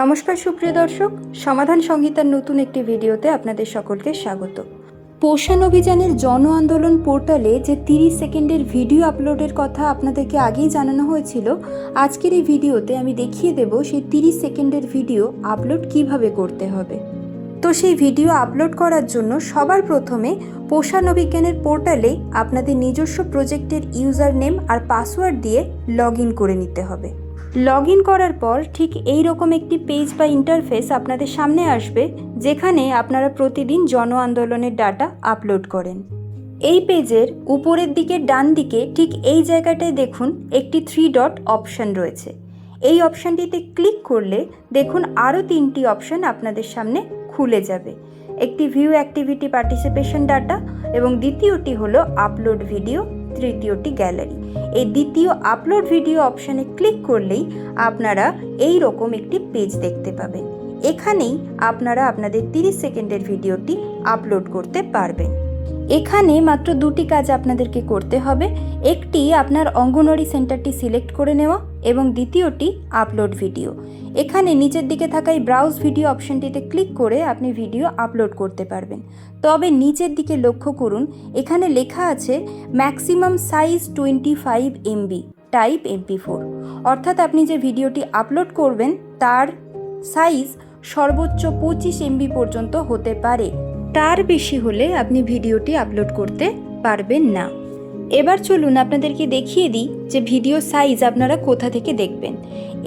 নমস্কার, সুপ্রিয় দর্শক। সমাধান সংহিতার নতুন একটি ভিডিওতে আপনাদের সকলকে স্বাগত। পোষণ অভিযানের জন আন্দোলন পোর্টালে যে তিরিশ সেকেন্ডের ভিডিও আপলোডের কথা আপনাদেরকে আগেই জানানো হয়েছিল, আজকের এই ভিডিওতে আমি দেখিয়ে দেব সেই তিরিশ সেকেন্ডের ভিডিও আপলোড কীভাবে করতে হবে। তো সেই ভিডিও আপলোড করার জন্য সবার প্রথমে পোষণ অভিজ্ঞানের পোর্টালে আপনাদের নিজস্ব প্রজেক্টের ইউজার নেম আর পাসওয়ার্ড দিয়ে লগ করে নিতে হবে। লগ ইন করার পর ঠিক এই রকম একটি পেজ বা ইন্টারফেস আপনাদের সামনে আসবে, যেখানে আপনারা প্রতিদিন জন আন্দোলনের ডাটা আপলোড করেন। এই পেজের উপরের দিকে ডান দিকে ঠিক এই জায়গাটায় দেখুন একটি থ্রি ডট অপশন রয়েছে। এই অপশানটিতে ক্লিক করলে দেখুন আরও তিনটি অপশন আপনাদের সামনে খুলে যাবে। একটি ভিউ অ্যাক্টিভিটি পার্টিসিপেশন ডাটা এবং দ্বিতীয়টি হলো আপলোড ভিডিও তৃতীয়টি গ্যালারি। এই দ্বিতীয় আপলোড ভিডিও অপশানে ক্লিক করলেই আপনারা এই রকম একটি পেজ দেখতে পাবেন। এখানেই আপনারা আপনাদের 30 সেকেন্ডের ভিডিওটি আপলোড করতে পারবেন। এখানে মাত্র দুটি কাজ আপনাদেরকে করতে হবে। একটি আপনার অঙ্গনওয়াড়ি সেন্টারটি সিলেক্ট করে নেওয়া এবং দ্বিতীয়টি আপলোড ভিডিও এখানে নিচের দিকে থাকা এই ব্রাউজ ভিডিও অপশনটিতে ক্লিক করে আপনি ভিডিও আপলোড করতে পারবেন। তবে নিচের দিকে লক্ষ্য করুন, এখানে লেখা আছে maximum size twenty five MB type MP four অর্থাৎ আপনি যে ভিডিওটি আপলোড করবেন, তার সাইজ সর্বোচ্চ পঁচিশ এমবি পর্যন্ত হতে পারে। তার বেশি হলে আপনি ভিডিওটি আপলোড করতে পারবেন না। এবার চলুন আপনাদেরকে দেখিয়ে দিই যে ভিডিও সাইজ আপনারা কোথা থেকে দেখবেন।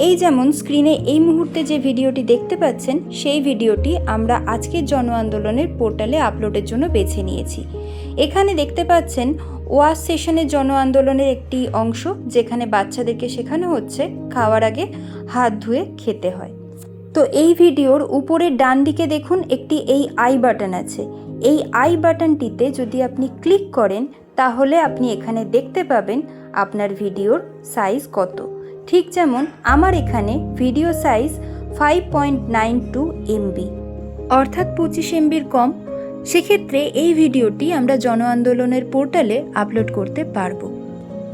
এই যেমন স্ক্রিনে এই মুহূর্তে যে ভিডিওটি দেখতে পাচ্ছেন, সেই ভিডিওটি আমরা আজকের জন আন্দোলনের পোর্টালে আপলোডের জন্য বেছে নিয়েছি। এখানে দেখতে পাচ্ছেন, ওয়াশ সেশনের জন আন্দোলনের একটি অংশ, যেখানে বাচ্চাদেরকে শেখানো হচ্ছে, খাওয়ার আগে হাত ধুয়ে খেতে হয়। তো এই ভিডিওর উপরের ডান দিকে দেখুন, একটি এই আই বাটন আছে। এই আই বাটনটিতে যদি আপনি ক্লিক করেন, তাহলে আপনি এখানে দেখতে পাবেন আপনার ভিডিওর সাইজ কত। ঠিক যেমন আমার এখানে video size five point nine two MB অর্থাৎ পঁচিশ এমবির কম। সেক্ষেত্রে এই ভিডিওটি আমরা জন আন্দোলনের পোর্টালে আপলোড করতে পারব।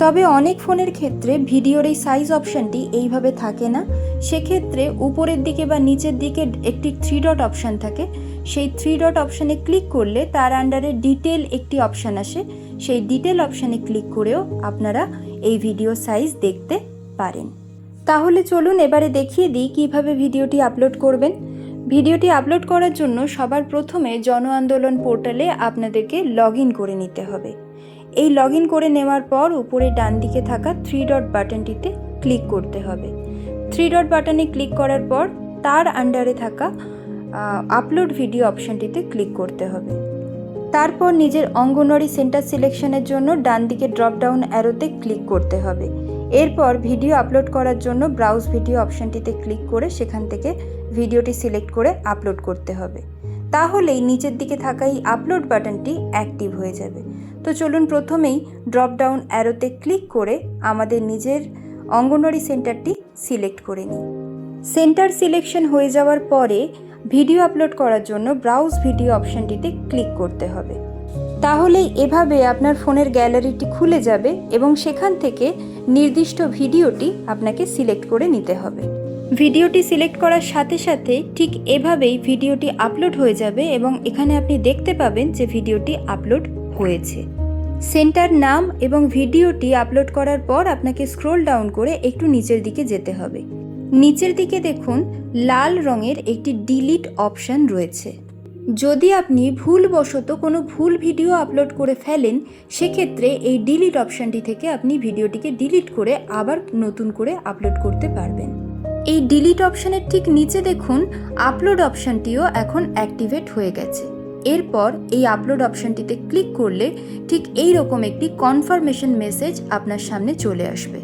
তবে অনেক ফোনের ক্ষেত্রে ভিডিওর এই সাইজ অপশানটি এইভাবে থাকে না। সেক্ষেত্রে উপরের দিকে বা নিচের দিকে একটি থ্রি ডট অপশান থাকে। সেই থ্রি ডট অপশানে ক্লিক করলে তার আন্ডারে ডিটেল একটি অপশান আসে। সেই ডিটেল অপশানে ক্লিক করেও আপনারা এই ভিডিও সাইজ দেখতে পারেন। তাহলে চলুন এবারে দেখিয়ে দিই কীভাবে ভিডিওটি আপলোড করবেন। ভিডিওটি আপলোড করার জন্য সবার প্রথমে জন আন্দোলন পোর্টালে আপনাদেরকে লগ করে নিতে হবে। এই লগ করে নেওয়ার পর উপরে ডান দিকে থাকা থ্রি ডট বাটনটিতে ক্লিক করতে হবে। থ্রি ডট বাটনে ক্লিক করার পর তার আন্ডারে থাকা আপলোড ভিডিও অপশানটিতে ক্লিক করতে হবে। তারপর নিজের অঙ্গনওয়াড়ি সেন্টার সিলেকশনের জন্য ডান দিকে ড্রপ ডাউন অ্যারোতে ক্লিক করতে হবে। এরপর ভিডিও আপলোড করার জন্য ব্রাউজ ভিডিও অপশানটিতে ক্লিক করে সেখান থেকে ভিডিওটি সিলেক্ট করে আপলোড করতে হবে। তাহলেই নিচের দিকে থাকা এই আপলোড বাটনটি অ্যাক্টিভ হয়ে যাবে। তো চলুন প্রথমেই ড্রপ ডাউন অ্যারোতে ক্লিক করে আমাদের নিজের অঙ্গনওয়াড়ি সেন্টারটি সিলেক্ট করে নিই। সেন্টার সিলেকশন হয়ে যাওয়ার পরে ভিডিও আপলোড করার জন্য ব্রাউজ ভিডিও অপশানটিতে ক্লিক করতে হবে। তাহলেই এভাবে আপনার ফোনের গ্যালারিটি খুলে যাবে এবং সেখান থেকে নির্দিষ্ট ভিডিওটি আপনাকে সিলেক্ট করে নিতে হবে। ভিডিওটি সিলেক্ট করার সাথে সাথে ঠিক এভাবেই ভিডিওটি আপলোড হয়ে যাবে এবং এখানে আপনি দেখতে পাবেন যে ভিডিওটি আপলোড হয়েছে। সেন্টার নাম এবং ভিডিওটি আপলোড করার পর আপনাকে স্ক্রোল ডাউন করে একটু নিচের দিকে যেতে হবে। নিচের দিকে দেখুন, লাল রঙের একটি ডিলিট অপশান রয়েছে। যদি আপনি ভুলবশত কোনো ভুল ভিডিও আপলোড করে ফেলেন, সেক্ষেত্রে এই ডিলিট অপশানটি থেকে আপনি ভিডিওটিকে ডিলিট করে আবার নতুন করে আপলোড করতে পারবেন। এই ডিলিট অপশানের ঠিক নিচে দেখুন আপলোড অপশানটিও এখন অ্যাক্টিভেট হয়ে গেছে। এরপর এই আপলোড অপশানটিতে ক্লিক করলে ঠিক এই রকম একটি কনফার্মেশন মেসেজ আপনার সামনে চলে আসবে।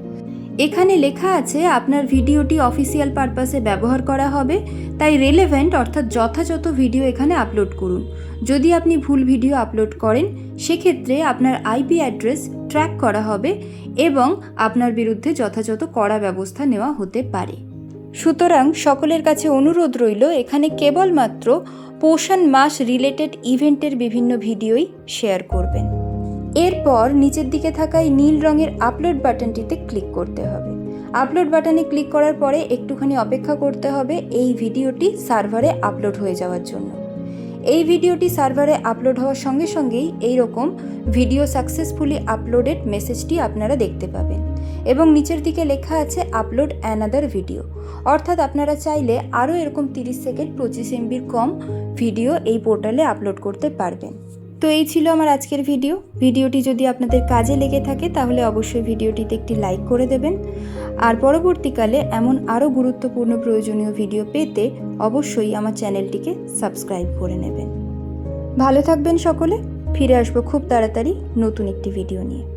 এখানে লেখা আছে, আপনার ভিডিওটি অফিসিয়াল পারপাসে ব্যবহার করা হবে, তাই রেলেভেন্ট অর্থাৎ যথাযথ ভিডিও এখানে আপলোড করুন। যদি আপনি ভুল ভিডিও আপলোড করেন, সেক্ষেত্রে আপনার আইপি অ্যাড্রেস ট্র্যাক করা হবে এবং আপনার বিরুদ্ধে যথাযথ কড়া ব্যবস্থা নেওয়া হতে পারে। সুতরাং সকলের কাছে অনুরোধ রইল, এখানে কেবলমাত্র পোষণ মাস রিলেটেড ইভেন্টের বিভিন্ন ভিডিওই শেয়ার করবেন। এরপর নিচের দিকে থাকা এই নীল রঙের আপলোড বাটনটিতে ক্লিক করতে হবে। আপলোড বাটনে ক্লিক করার পরে একটুখানি অপেক্ষা করতে হবে এই ভিডিওটি সার্ভারে আপলোড হয়ে যাওয়ার জন্য। এই ভিডিওটি সার্ভারে আপলোড হওয়ার সঙ্গে সঙ্গেই এইরকম ভিডিও সাকসেসফুলি আপলোডেড মেসেজটি আপনারা দেখতে পাবেন। এবং নিচের দিকে লেখা আছে আপলোড অ্যানাদার ভিডিও অর্থাৎ আপনারা চাইলে আরও এরকম তিরিশ সেকেন্ড, পঁচিশ এমবির কম ভিডিও এই পোর্টালে আপলোড করতে পারবেন। তো এই ছিল আমার আজকের ভিডিও ভিডিওটি যদি আপনাদের কাজে লেগে থাকে, তাহলে অবশ্যই ভিডিওটিতে একটি লাইক করে দেবেন। আর পরবর্তীকালে এমন আরও গুরুত্বপূর্ণ প্রয়োজনীয় ভিডিও পেতে অবশ্যই আমার চ্যানেলটিকে সাবস্ক্রাইব করে নেবেন। ভালো থাকবেন সকলে। ফিরে আসব খুব তাড়াতাড়ি নতুন একটি ভিডিও নিয়ে।